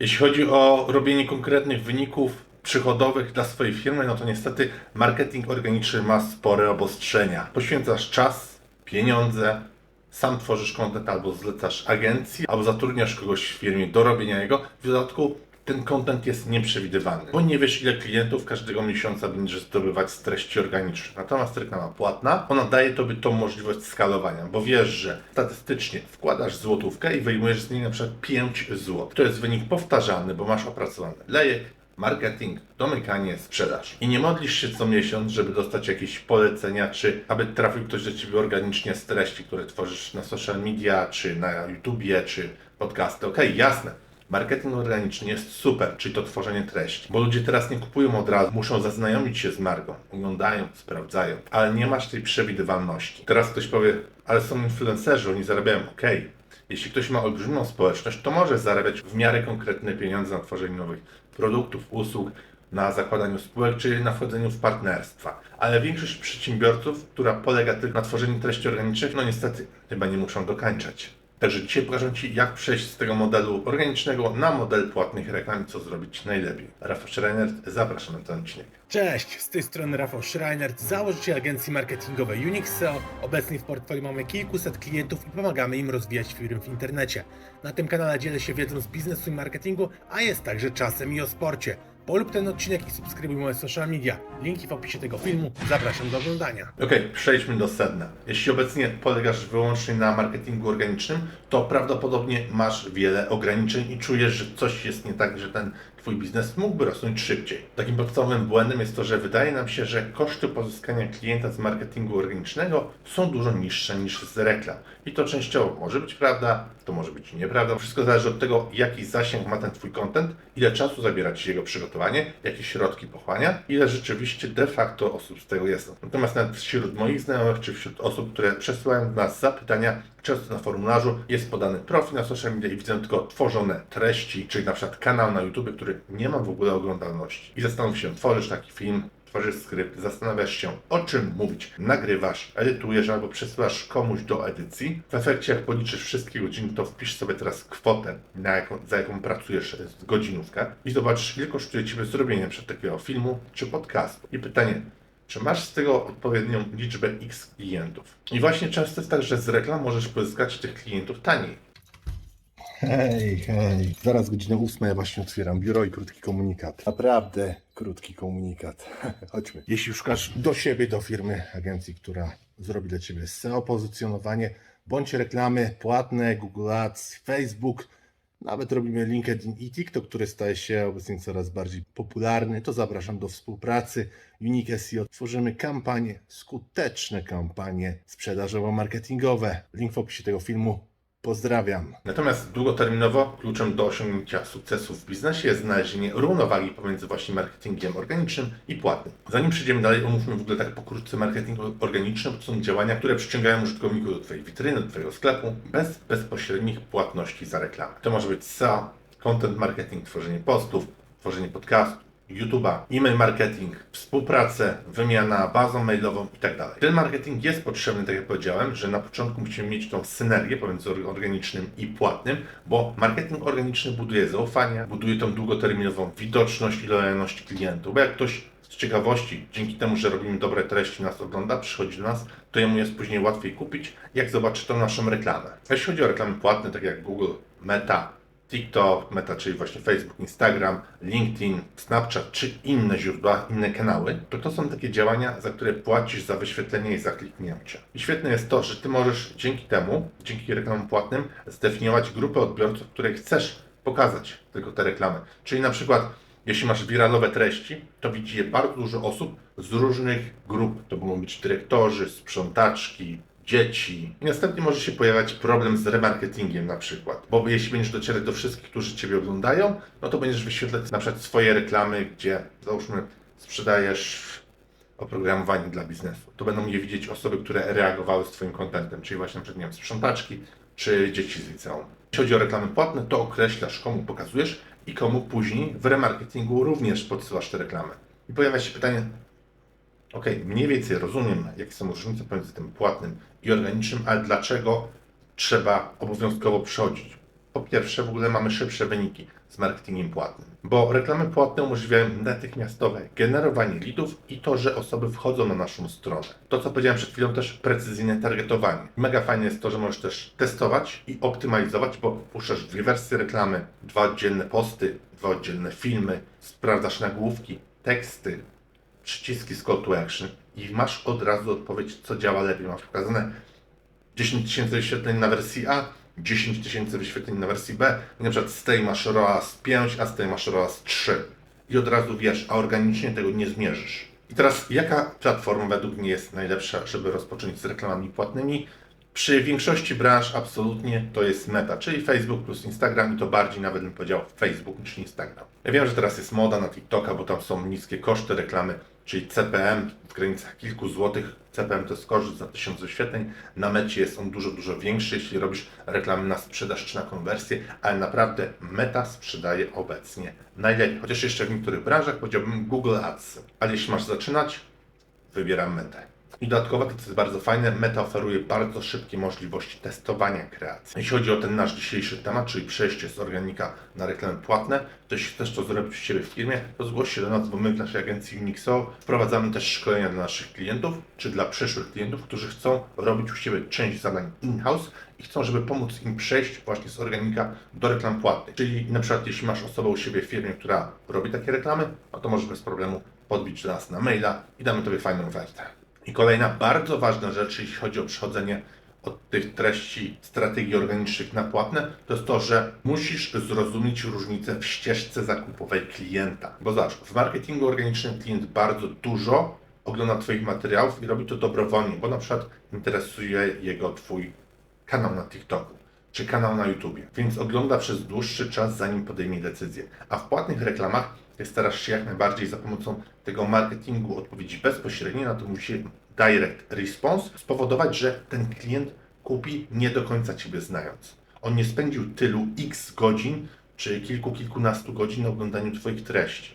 Jeśli chodzi o robienie konkretnych wyników przychodowych dla swojej firmy, no to niestety marketing organiczny ma spore obostrzenia. Poświęcasz czas, pieniądze, sam tworzysz kontent albo zlecasz agencji, albo zatrudniasz kogoś w firmie do robienia jego. W dodatku ten content jest nieprzewidywalny, bo nie wiesz ile klientów każdego miesiąca będziesz zdobywać z treści organicznych. Natomiast reklama płatna, ona daje Tobie tą możliwość skalowania, bo wiesz, że statystycznie wkładasz złotówkę i wyjmujesz z niej na przykład 5 zł. To jest wynik powtarzalny, bo masz opracowany lejek, marketing, domykanie, sprzedaż. I nie modlisz się co miesiąc, żeby dostać jakieś polecenia, czy aby trafił ktoś do Ciebie organicznie z treści, które tworzysz na social media, czy na YouTubie, czy podcasty. Okej, jasne. Marketing organiczny jest super, czyli to tworzenie treści, bo ludzie teraz nie kupują od razu, muszą zaznajomić się z marką, oglądają, sprawdzają, ale nie masz tej przewidywalności. Teraz ktoś powie, ale są influencerzy, oni zarabiają, okej, jeśli ktoś ma olbrzymią społeczność, to może zarabiać w miarę konkretne pieniądze na tworzeniu nowych produktów, usług, na zakładaniu spółek czy na wchodzeniu w partnerstwa. Ale większość przedsiębiorców, która polega tylko na tworzeniu treści organicznych, no niestety chyba nie muszą dokańczać. Także dzisiaj pokażę Ci, jak przejść z tego modelu organicznego na model płatnych reklam i co zrobić najlepiej. Rafał Schreiner, zapraszam na ten odcinek. Cześć, z tej strony Rafał Schreinert, założyciel agencji marketingowej Unix SEO. Obecnie w portfolio mamy kilkuset klientów i pomagamy im rozwijać firmy w internecie. Na tym kanale dzielę się wiedzą z biznesu i marketingu, a jest także czasem i o sporcie. Polub ten odcinek i subskrybuj moje social media. Linki w opisie tego filmu. Zapraszam do oglądania. Ok, przejdźmy do sedna. Jeśli obecnie polegasz wyłącznie na marketingu organicznym, to prawdopodobnie masz wiele ograniczeń i czujesz, że coś jest nie tak, że ten Twój biznes mógłby rosnąć szybciej. Takim podstawowym błędem jest to, że wydaje nam się, że koszty pozyskania klienta z marketingu organicznego są dużo niższe niż z reklam. I to częściowo może być prawda, to może być nieprawda. Wszystko zależy od tego, jaki zasięg ma ten Twój content, ile czasu zabiera Ci jego przygotowanie, jakie środki pochłania, ile rzeczywiście de facto osób z tego jest. Natomiast nawet wśród moich znajomych, czy wśród osób, które przesyłają do nas zapytania, często na formularzu jest podany profil na social media i widzę tylko tworzone treści, czyli na przykład kanał na YouTube, który nie ma w ogóle oglądalności. I zastanów się, tworzysz taki film, tworzysz skrypt, zastanawiasz się o czym mówić, nagrywasz, edytujesz albo przesyłasz komuś do edycji. W efekcie jak policzysz wszystkie godziny, to wpisz sobie teraz kwotę, na jaką, za jaką pracujesz godzinówkę i zobaczysz ile kosztuje Ciebie zrobienie przed takiego filmu czy podcastu. I pytanie, czy masz z tego odpowiednią liczbę X klientów? I właśnie często jest tak, że z reklam możesz pozyskać tych klientów taniej. Hej, hej. Zaraz godzina ósma, ja właśnie otwieram biuro i krótki komunikat. Naprawdę krótki komunikat. Chodźmy. Jeśli szukasz do siebie, do firmy, agencji, która zrobi dla Ciebie SEO, pozycjonowanie, bądź reklamy płatne, Google Ads, Facebook, nawet robimy LinkedIn i TikTok, który staje się obecnie coraz bardziej popularny, to zapraszam do współpracy. Unique SEO. Tworzymy kampanie, skuteczne kampanie sprzedażowo-marketingowe. Link w opisie tego filmu. Pozdrawiam. Natomiast długoterminowo kluczem do osiągnięcia sukcesu w biznesie jest znalezienie równowagi pomiędzy właśnie marketingiem organicznym i płatnym. Zanim przejdziemy dalej, omówmy w ogóle tak pokrótce marketing organiczny, bo to są działania, które przyciągają użytkowników do Twojej witryny, do Twojego sklepu bez bezpośrednich płatności za reklamę. To może być SEO, content marketing, tworzenie postów, tworzenie podcastu, YouTube'a, e-mail marketing, współpracę, wymiana bazą mailową itd. Ten marketing jest potrzebny, tak jak powiedziałem, że na początku musimy mieć tą synergię pomiędzy organicznym i płatnym, bo marketing organiczny buduje zaufanie, buduje tą długoterminową widoczność i lojalność klientów, bo jak ktoś z ciekawości, dzięki temu, że robimy dobre treści, nas ogląda, przychodzi do nas, to jemu jest później łatwiej kupić, jak zobaczy tą naszą reklamę. Jeśli chodzi o reklamy płatne, tak jak Google, Meta, TikTok, Meta, czyli właśnie Facebook, Instagram, LinkedIn, Snapchat czy inne źródła, inne kanały, to to są takie działania, za które płacisz za wyświetlenie i za kliknięcie. I świetne jest to, że Ty możesz dzięki temu, dzięki reklamom płatnym, zdefiniować grupę odbiorców, której chcesz pokazać tylko te reklamy. Czyli na przykład jeśli masz wiralowe treści, to widzi je bardzo dużo osób z różnych grup. To mogą być dyrektorzy, sprzątaczki, dzieci. Następnie może się pojawiać problem z remarketingiem na przykład. Bo jeśli będziesz docierać do wszystkich, którzy Ciebie oglądają, no to będziesz wyświetlać na przykład swoje reklamy, gdzie załóżmy sprzedajesz oprogramowanie dla biznesu. To będą je widzieć osoby, które reagowały z Twoim kontentem, czyli właśnie na przykład nie wiem, sprzątaczki czy dzieci z liceum. Jeśli chodzi o reklamy płatne, to określasz, komu pokazujesz i komu później w remarketingu również podsyłasz te reklamy. I pojawia się pytanie, ok, mniej więcej rozumiem, jakie są różnice pomiędzy tym płatnym i organicznym, ale dlaczego trzeba obowiązkowo przechodzić po pierwsze w ogóle mamy szybsze wyniki z marketingiem płatnym, bo reklamy płatne umożliwiają natychmiastowe generowanie leadów i to, że osoby wchodzą na naszą stronę. To, co powiedziałem przed chwilą, też precyzyjne targetowanie. Mega fajne jest to, że możesz też testować i optymalizować, bo puszczasz dwie wersje reklamy, dwa oddzielne posty, dwa oddzielne filmy, sprawdzasz nagłówki, teksty, przyciski z call to action i masz od razu odpowiedź, co działa lepiej. Masz pokazane 10 tysięcy wyświetleń na wersji A, 10 tysięcy wyświetleń na wersji B. I na przykład z tej masz ROAS 5, a z tej masz ROAS 3. I od razu wiesz, a organicznie tego nie zmierzysz. I teraz, jaka platforma według mnie jest najlepsza, żeby rozpocząć z reklamami płatnymi? Przy większości branż absolutnie to jest Meta, czyli Facebook plus Instagram i to bardziej nawet bym powiedział Facebook niż Instagram. Ja wiem, że teraz jest moda na TikToka, bo tam są niskie koszty reklamy, czyli CPM w granicach kilku złotych. CPM to jest koszt za tysiąc wyświetleń. Na mecie jest on dużo, dużo większy, jeśli robisz reklamy na sprzedaż czy na konwersję, ale naprawdę Meta sprzedaje obecnie najlepiej. Chociaż jeszcze w niektórych branżach powiedziałbym Google Ads. Ale jeśli masz zaczynać, wybieram Metę. I dodatkowo, to co jest bardzo fajne, Meta oferuje bardzo szybkie możliwości testowania kreacji. Jeśli chodzi o ten nasz dzisiejszy temat, czyli przejście z organika na reklamy płatne, to jeśli chcesz to zrobić u siebie w firmie, to zgłoś się do nas, bo my w naszej agencji Unixo wprowadzamy też szkolenia dla naszych klientów, czy dla przyszłych klientów, którzy chcą robić u siebie część zadań in-house i chcą, żeby pomóc im przejść właśnie z organika do reklam płatnych. Czyli na przykład jeśli masz osobę u siebie w firmie, która robi takie reklamy, no to możesz bez problemu podbić do nas na maila i damy Tobie fajną ofertę. I kolejna bardzo ważna rzecz, jeśli chodzi o przechodzenie od tych treści strategii organicznych na płatne, to jest to, że musisz zrozumieć różnicę w ścieżce zakupowej klienta. Bo zobacz, w marketingu organicznym klient bardzo dużo ogląda Twoich materiałów i robi to dobrowolnie, bo na przykład interesuje jego Twój kanał na TikToku czy kanał na YouTubie, więc ogląda przez dłuższy czas, zanim podejmie decyzję. A w płatnych reklamach starasz się jak najbardziej za pomocą tego marketingu odpowiedzi bezpośredniej, na to musi direct response spowodować, że ten klient kupi nie do końca Ciebie znając. On nie spędził tylu x godzin, czy kilku, kilkunastu godzin na oglądaniu Twoich treści.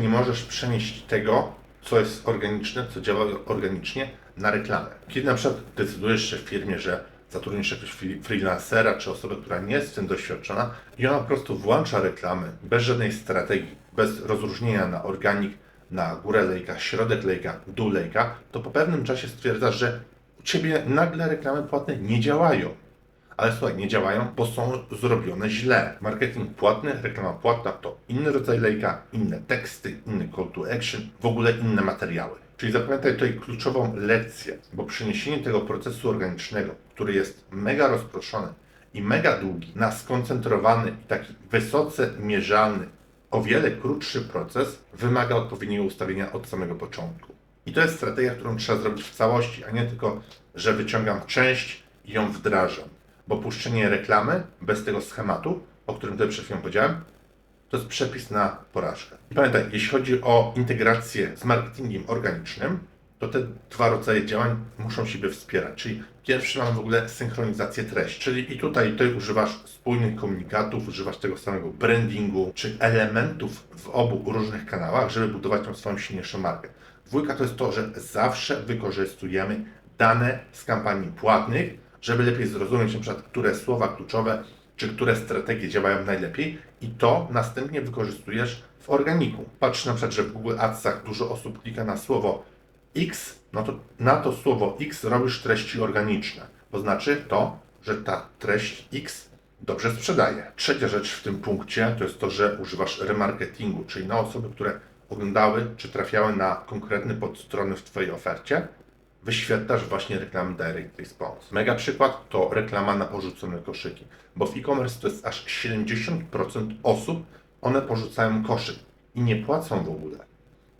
nie możesz przenieść tego, co jest organiczne, co działa organicznie, na reklamę. Kiedy na przykład decydujesz się w firmie, że zatrudnisz jakiegoś freelancera czy osobę, która nie jest w tym doświadczona i ona po prostu włącza reklamy bez żadnej strategii, bez rozróżnienia na organik, na górę lejka, środek lejka, dół lejka, to po pewnym czasie stwierdzasz, że u Ciebie nagle reklamy płatne nie działają. Ale słuchaj, nie działają, bo są zrobione źle. Marketing płatny, reklama płatna to inny rodzaj lejka, inne teksty, inny call to action, w ogóle inne materiały. Czyli zapamiętaj tutaj kluczową lekcję, bo przeniesienie tego procesu organicznego, który jest mega rozproszony i mega długi, na skoncentrowany i taki wysoce mierzalny, o wiele krótszy proces, wymaga odpowiedniego ustawienia od samego początku. I to jest strategia, którą trzeba zrobić w całości, a nie tylko, że wyciągam część i ją wdrażam. Bo puszczenie reklamy bez tego schematu, o którym tutaj przed chwilą powiedziałem, to jest przepis na porażkę. I pamiętaj, jeśli chodzi o integrację z marketingiem organicznym, to te dwa rodzaje działań muszą siebie wspierać. Czyli pierwszy mamy w ogóle synchronizację treści, czyli i tutaj, tutaj używasz spójnych komunikatów, używasz tego samego brandingu, czy elementów w obu różnych kanałach, żeby budować tą swoją silniejszą markę. Dwójka to jest to, że zawsze wykorzystujemy dane z kampanii płatnych, żeby lepiej zrozumieć na przykład, które słowa kluczowe czy które strategie działają najlepiej i to następnie wykorzystujesz w organiku. Patrz na przykład, że w Google Adsach dużo osób klika na słowo X, no to na to słowo X robisz treści organiczne, bo znaczy to, że ta treść X dobrze sprzedaje. Trzecia rzecz w tym punkcie to jest to, że używasz remarketingu, czyli na osoby, które oglądały czy trafiały na konkretne podstrony w Twojej ofercie, wyświetlasz właśnie reklamy Direct Response. Mega przykład to reklama na porzucone koszyki, bo w e-commerce to jest aż 70% osób, one porzucają koszyk i nie płacą w ogóle.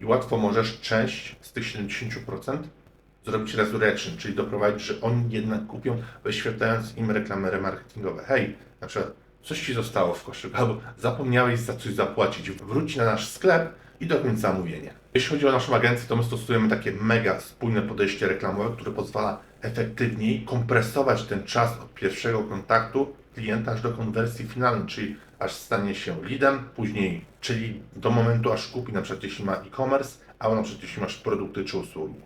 I łatwo możesz część z tych 70% zrobić resurrection, czyli doprowadzić, że oni jednak kupią, wyświetlając im reklamy remarketingowe. Hej, na przykład coś Ci zostało w koszyku, albo zapomniałeś za coś zapłacić, wróć na nasz sklep i dokończ zamówienie. Jeśli chodzi o naszą agencję, to my stosujemy takie mega spójne podejście reklamowe, które pozwala efektywniej kompresować ten czas od pierwszego kontaktu klienta aż do konwersji finalnej, czyli aż stanie się leadem, później, czyli do momentu aż kupi, na przykład jeśli ma e-commerce, albo na przykład jeśli masz produkty czy usługi.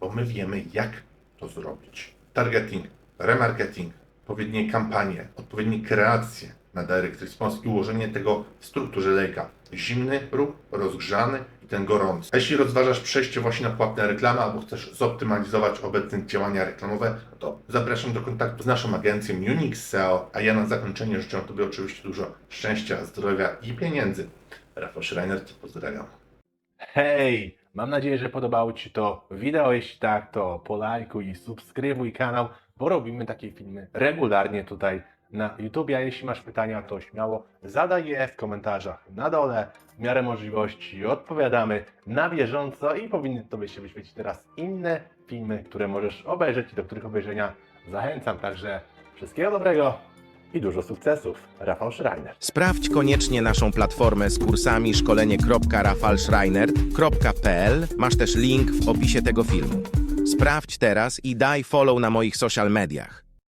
Bo my wiemy, jak to zrobić. Targeting, remarketing, odpowiednie kampanie, odpowiednie kreacje na direct response i ułożenie tego w strukturze lejka. Zimny ruch, rozgrzany i ten gorący. A jeśli rozważasz przejście właśnie na płatne reklamy albo chcesz zoptymalizować obecne działania reklamowe, to zapraszam do kontaktu z naszą agencją Unix SEO, a ja na zakończenie życzę Tobie oczywiście dużo szczęścia, zdrowia i pieniędzy. Rafał Schreiner, pozdrawiam. Hej! Mam nadzieję, że podobało Ci to wideo. Jeśli tak, to polajkuj i subskrybuj kanał, bo robimy takie filmy regularnie tutaj na YouTube. A jeśli masz pytania, to śmiało zadaj je w komentarzach na dole. W miarę możliwości odpowiadamy na bieżąco i powinny Tobie się wyświecić teraz inne filmy, które możesz obejrzeć i do których obejrzenia zachęcam. Także wszystkiego dobrego i dużo sukcesów. Rafał Schreiner. Sprawdź koniecznie naszą platformę z kursami szkolenie.rafalschreiner.pl. Masz też link w opisie tego filmu. Sprawdź teraz i daj follow na moich social mediach.